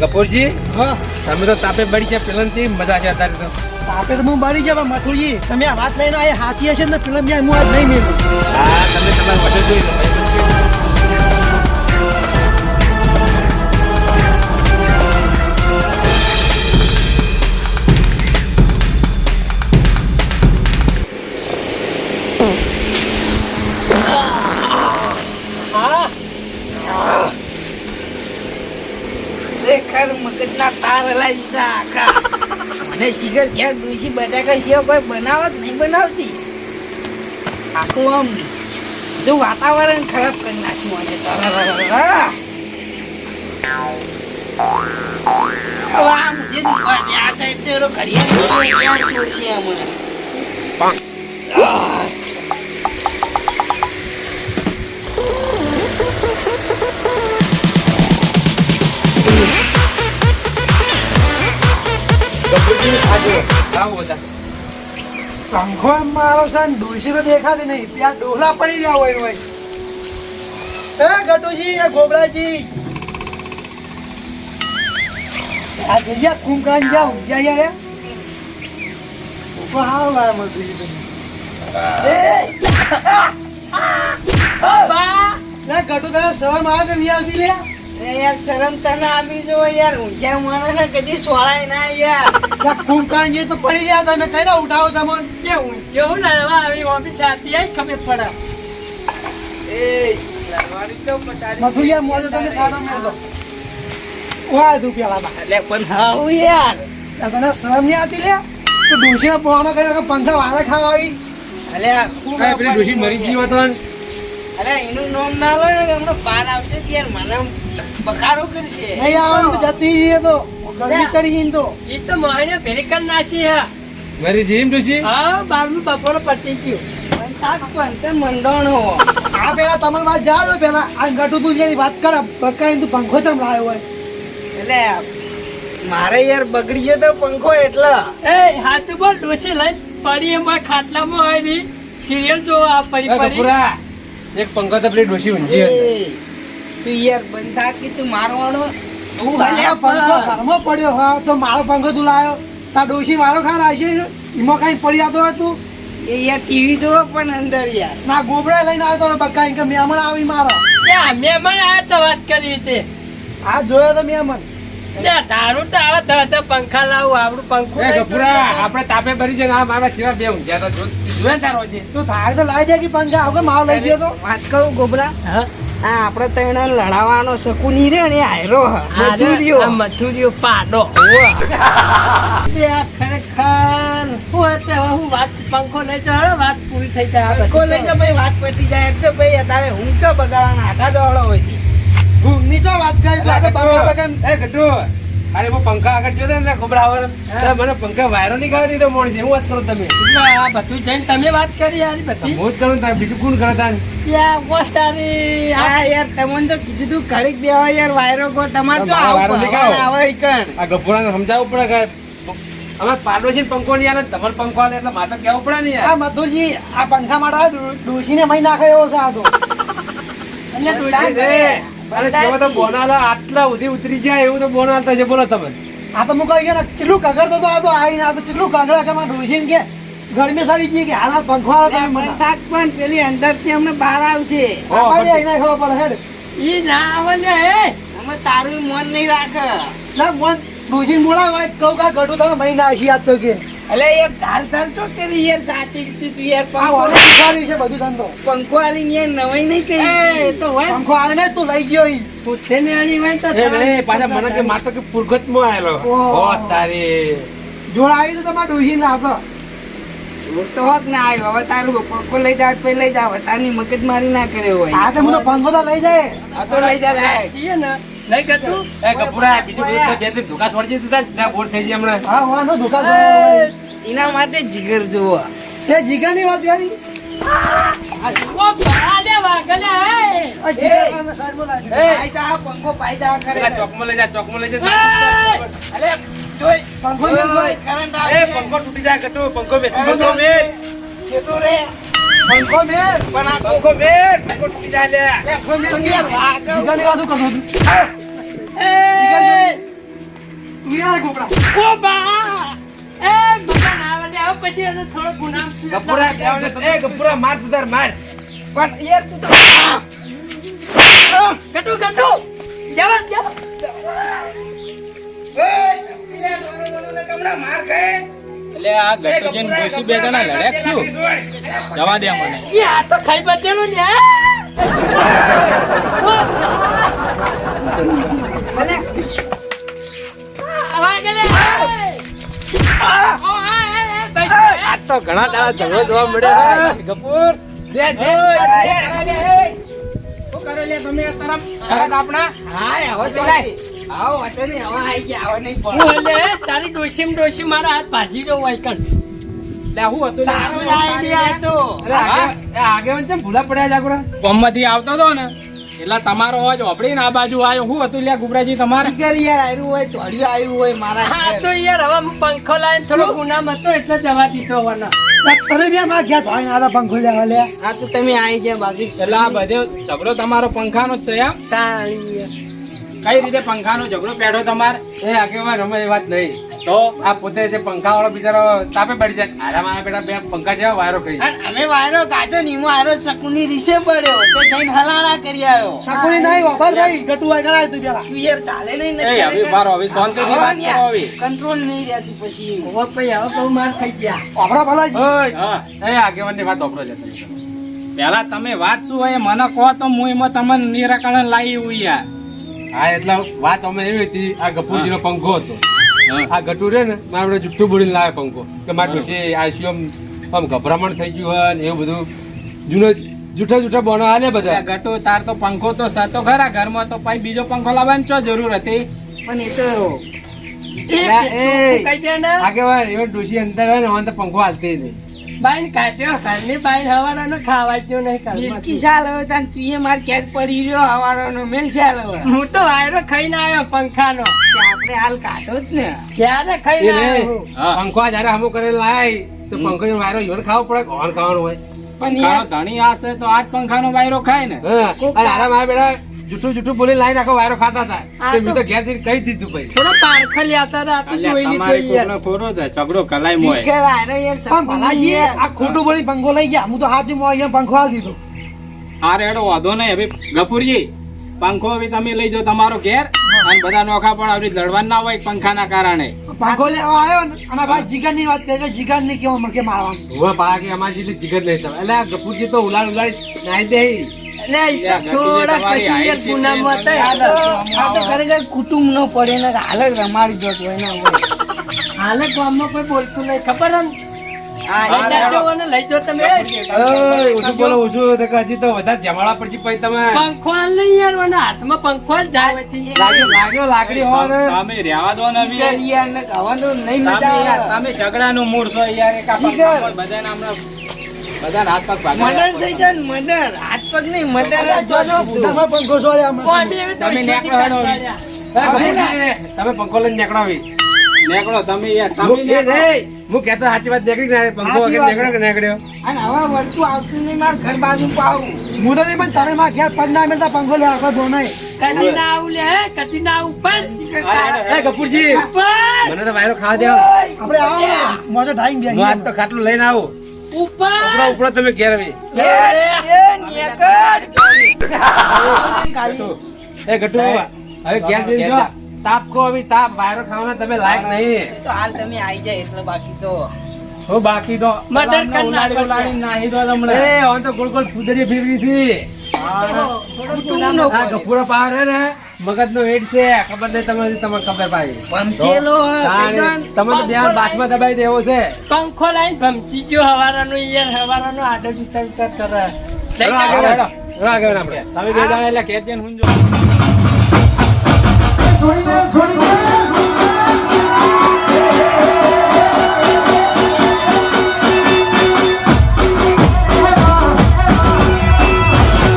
કપૂરજી? હા. તમે તો તાપે બળી ગયા પેલા મજા છે અત્યારે તો. આપે તો હું બળી ગયા મથુરજી તમે આ વાત લઈને આ હાથી હશે ને પેલન હું આજ નહીં મેળવું. હા તમે તમારે વધુ જોઈ લો. ખરેખર મગજના તાર દીધા આખા. મને સિગર ક્યાં ડૂસી બટાકા સિવાય કોઈ બનાવત નહીં બનાવતી. આખું આમ બધું વાતાવરણ ખરાબ કરી નાખ્યું આજે. હવે આ સાઈડ તો એનો ઘડિયાળ છોડશે આ પંખો મારો છે ડોસી તો દેખાતી નહીં ત્યાં ડોહલા પડી રહ્યા હોય ભાઈ એ ગટુજી એ ગોબરાજી આ જઈએ કુંકાન જાવ જ્યાં યાર ઉપર હાલ લાય મજૂરી તમે ના ગટુ તને શરમ આવે કે નહીં આવતી લે. યાર શરમ તને આવી જો યાર ઊંચા માણસને કદી સોળાય ના યાર. કુંકાન જે તો પડી ગયા તમે કઈ ના ઉઠાવો તમને? કે ઊંચો લડવા આવી ઓફિસ છાતી આઈ ખબર પડે. એ લડવાની તો પટારી મથુરિયા મોજો તમે સાદો મેળ દો પેલા એટલે પણ હાઉ યાર. તને શરમ નહીં આવતી લે? તો ડોશીને પોવાનો કઈ કે પંખા વાળા ખાવા આવી? અલ્યા કાંઈ પેલી ડોશી મરી ગઈ હોત અરે એનું નામ ના લો ને હમણાં પાર આવશે ત્યારે મને બખાડો કરશે. નહીં આવવાનું તો જતી રહીએ તો. ગરમી ચડી ગઈ તો. એ તો મોહને ભેરી નાસી હા. મારી જીમ એમ હા બારનું બપોરે પટી ગયું. તાક પણ મંડોણો? આ પેલા તમારી વાત જા દો પેલા. આ ગટુ તું જેની વાત કર બકાઈ તું પંખો ચમ લાવ્યો હોય. એટલે મારે યાર બગડી ગયો તો પંખો એટલે. એ હાથ બોલ ડોસી લઈને પડી એમાં ખાટલામાં હોયની સિરિયલ જો આ પડી. પડી એક પંખો તો પેલી ડોસી હતી એ, તું યાર બંધ કે તું મારવાનો? તું હાલ્યા પંખો ઘરમાં પડ્યો હા. તો મારો પંખો તું લાવ્યો તા ડોશી મારો ખાર આવશે એમાં કઈ પડી આવતો તું? એ યાર ટીવી જોવો પણ અંદર યાર. ના ગોબડા લઈને આવતો બકાઈ કે મહેમાન આવી મારો. એ મહેમાન આયા તો વાત કરી તે આ જોયો તો મહેમાન તારું તો આવે તો તો પંખા લાવું આપણું પંખું. આપણે તાપે ભરી જાય આ મારા સિવાય બે ઊંઘ્યા હતા જોયે તારો હજી? તું તારે તો લાવી દે કે પંખા આવું કે માવ લઈ ગયો તો? વાત કરું ગોબરા? હા? આ આપણે ત્રણ લડાવવાનો શકુની રે ને આયરો હ. આ મથુરીઓ પાડો. ખરેખર હું હું વાત પંખો લઈ તો હવે વાત પૂરી થઈ જાય પંખો લઈ બધી. ભાઈ વાત પતી જાય એમ તો ભાઈ અત્યારે હું ચો બગાડવાના આટા દોડો હોય છે? ભૂમની ચો વાત કરી તું આ તો પંખા બગન એ ગટ્ટુ, અરે હું પંખા આગળ હતો ને ગોબરા મને પંખા વાયરો નહીં કાઢી દીધો મોણસે. હું વાત કરું તમે આ બધું જઈને તમે વાત કરી યાર બધી. હું જ કરું તાર બીજું કોણ કરે તાર? યા પોસ્ટારી હા યાર તમને તો કીધું તું ઘડીક યાર વાયરો ગો તમારે તો આવું. આવે ઈકણ. આ ગભોરાને સમજાવવું પડે કે અમારે પાડોશી પંખો નહીં આવે તમારે પંખો આવે એટલે મારે તો પડે ને આ યાર મધુરજી આ પંખા માટે ડોશીને મહી નાખે એવો છે આ તો. અને ડોશી રે, અરે જેવો તો બોનાલા આટલા સુધી ઉતરી જાય એવું તો બોનાલ થશે. બોલો તમે. આ તો મુકા ગયા ચેટલું કગરતો તો આ તો આવીને આ તો ચેટલું કગડા કે મારા ડોશીને કે ગરમી સડી ગઈ કે હાલ પંખવાળો તમે મને પણ થાક પણ પેલી અંદરથી અમને બહાર આવશે. એને ખબર પડે હેડ. ઈ ના આવે ને એ અમે તારું મન નહીં રાખે. ના મન ડોશીને બોલાવે કહું કે ગઢું તમે મહિના નાખી આજ તો કે. અલે યાર ચાલ ચાલ તો તેરી યાર સાચી તું યાર. પંખો શીખવાડ્યું છે બધું ધંધો. પંખો આલીને યાર નવાઈ નહીં એ તો હોય પંખો આલે ને તું લઈ ગયો ઈ. પૂછે ને આલી હોય તો એ રે, પાછા મને કે માતો કે પુરગતમાં આયેલો. ઓહો. ઓ તારે. જોડ આવી તો તમારા ડોશીને આપો જોર તો હોત ને આવ્યો હવે તારું પંખો લઈ જાવ તો લઈ જાવ તારની મગજ મારી ના કર્યો હોય. આ તો હું તો પંખો તો લઈ જાય. આ તો લઈ જાય છીએ ને. નહીં કરતું? એ કપૂરા બીજું બધું બે ત્રણ ધોકા છોડી દીધા ને, બોર થઈ જાય હમણાં. હા વાનો દુકાન એના માટે જીગર જોવો એ આ જીગા સાઈડમાં લાગી એ, પાયદા પંખો પાયદા કરે. પેલા ચોકમાં લઈ જા ચોકમાં લઈ જા એ! અલે જોઈ પંખો મેં જોઈ. કરંટ એ આવે પંખો તૂટી જાય કટુ પંખો મેં પંખો રે. પંખો મેં પણ પંખો મેં પંખો તૂટી જાય લે. પંખો યાર વાગ જીગાની વાત યાર ઓ બા. બે જણા લડ્યા કે શું? જવા દે મને તો ખાઈ બચેલું ને આ તો ઘણા દાડા ઝઘડો જોવા મળ્યો શું કરો લે તમે તરફ તરફ આપણા હાય હવે ચાલે આવો વટે ને હવે આઈ ગયા હવે નહીં પડે તારી ડોશીમ ડોશી મારા હાથ ભાજી ગયો વાયકન લે હું હતું લે? તારો આઈડિયા હતો અરે આગે- એ આગેવાન ભૂલા પડ્યા જાગુરા માંથી આવતો હતો ને એટલે તમારો અવાજ ઓપડીને આ બાજુ આવ્યો. હું હતું લ્યા ગુબરાજી તમારે? શિખર યાર આવ્યું હોય તોડ્યું આવ્યું હોય મારા હા તો યાર હવે હું પંખો લાવીને થોડો ગુનામ હતો એટલે જવા દીધો વના તમે બે માં ગયા ધોઈને આલા પંખો લેવા લે. આ તો તમે આવી ગયા બાકી એટલે આ બધે ઝઘડો તમારો પંખાનો જ છે એમ? કઈ રીતે પંખાનો ઝઘડો? પેઢો તમારે? એ આગેવાન અમારી વાત નહીં. તો આ પોતે જે પંખા વાળો બિચારો તાપે પડી જાય. આરા મારા બેટા બે પંખા જેવા વાયરો કરી અમે વાયરો કાઢ્યો ને વાયરો શકુની રીસે પડ્યો. તે જઈને હલાણા કરી આવ્યો. શકુની નહીં વાપર ભાઈ ગટુ આ કરાય તું પેલા. ક્યુયર ચાલે નહીં એ હવે બારો હવે શાંતિથી વાત કરો હવે કંટ્રોલ નહીં રહેતું પછી. હવે ભાઈ હવે બહુ માર ખાઈ ગયા. આપડા ભલાજી. ઓય. હા. એ આગેવાનની વાત ઓપડો જશે પેલા તમે વાત શું હોય મને કહો તો હું એમાં તમને નિરાકરણ લાવી હું યાર. હા એટલે વાત અમે એવી હતી આ ગફુરજી પંખો હતો. આ ગટુ રે ને મારે આપણે જુઠ્ઠું બોલીને લાવે પંખો. કે મારે ડોસી આ આમ ગભરામણ થઈ ગયું હોય ને એવું બધું. જૂનો જૂઠા જૂઠા બોનો આલે બધા. ગટુ તાર તો પંખો તો સતો ખરા ઘરમાં તો પછી બીજો પંખો લાવવાની ચો જરૂર હતી? પણ એ તો એ અલા, એ. તું કહી દે ને? આગેવાન એવો ડોશી અંદર હોય ને હવે તો પંખો હાલતી નહીં. બાઈન કાઢ્યો ઘરની બાઈન હવાના ખાવા જ નહીં બિલકી ઘરમાં ચાલ હવે તાન તું એ માર કેટ પડી રહ્યો હવારોનો મેલ ચાલ હવે. હું તો વાયરો ખાઈને આવ્યો પંખાનો. આપણે હાલ કાઢો જ ને. ક્યારે ખાઈ રે. પંખો જયારે હમો કરે લાય તો પંખો નો વાયરો ઈવન ખાવો પડે કોણ ખાવાનું હોય? પણ યાર ધણી આ તો આજ પંખાનો વાયરો ખાય ને. અરે આરામ આરા મારા બેટા જૂઠું જૂઠું બોલી લાઈ આખો વાયરો ખાતા હતા. તે મેં તો- ઘેરથી કહી દીધું ભાઈ. થોડો પારખલિયા હતા ને, તો જોઈ લીધો યાર. છે ઝઘડો કલાઈ મોય. કે વાયરો યાર પણ ભલાજી આ ખોટું બોલી પંખો લઈ ગયા. હું તો હાજી મોય પંખો આલ દીધો. આ રેડો વાંધો નહીં હવે ગફુરજી. પંખો હવે તમે લઈ જાઓ તમારો ઘેર. અને બધા નોખા પણ આવી લડવા ના હોય પંખાના કારણે. પંખો લેવા આવ્યો ને. અને ભાઈ જીગરની વાત કરીએ જીગરની કેવો મકે મારવાનું. હવે પા કે અમારી જેટલી જીગર નહીં થવા એટલે આ ગપુરજી તો ઉલાડ ઉલાડ નાઈ દે. કુટુંબ નો પડે ને હાલ રમાડી દો હોય ને ગામમાં કોઈ બોલતું નહીં. ખબર હા, લઈ તમે. ઓછું બોલો ઓછું હજી તો વધારે જમાડા પછી પછી તમે. પંખો નહીં યાર મને હાથમાં પંખો જ જાય હોયથી. લાગ્યો લાગ્યો લાકડી હોય તમે રહેવા દો ને યાર ને કહેવાનું નહીં મજા તમે ઝઘડાનું મૂળ છો યાર એક આ શિખર. પંખા પર બધાને હમણાં બધાને હાથ પગ ભાગી મર્ડર થઈ જાય મર્ડર. હાથ પગ નહીં મર્ડર. જ જોજો, જોતું. ભૂતામાં પંખો છોડે આમાં. કોઈ બી એવી તો તમે ઈશ્વરથી નેકળો હેડો. કાઢતા એ ગપુરજી, તમે પંખો લઈને નેકડો નેકડો તમે યાર તમે હું- હું કહેતો સાચી વાત નીકળી ના પંખો વગર. નીકળ્યો કે નીકળ્યો? અને હવે વળતું આવતું નહીં માર ઘર બાજુ પાવું. હું તો નહીં પણ તમે માં ઘેર પગ ના પંખો લેવા આખો બોલ નહીં કદી ના આવું લે હે, કદી ના ઉપર. પણ એ કપૂરજી ઉપર. મને તો વાયરો ખાવા દેવા આપણે આવો મોજો ઢાઈ હું આજ તો ખાટલું લઈને આવું. ઉપર. ઉપર ઉપડો તમે ઘેર આવી. એ ગટુ હવે ઘેર જઈને જો. તાપ હવે તાપ. વાયરો ખાવાના તમે લાયક નહીં. તો હાલ તમે આવી જાય એટલે બાકી તો. હો બાકી તો મટર. ઉલાળી ઉલાળી નાહી દો એ હવે તો ગોળ ગોળ ફૂદરી ફેરવી છે. ગફુરો પાર હે ને મગજ નો હેડ છે. ખબર નહીં તમને તમને ખબર પાડી. પંચેલો તમે તો બે બાથમાં દબાઈ દેવો છે. પંખો લાઈન ભમચી ગયો હવારાનો યાર હવારાનો આડો કરે. આગળ આગળ. આપણે. તમે બે જણા એટલે. Sorry, man. Sorry, man.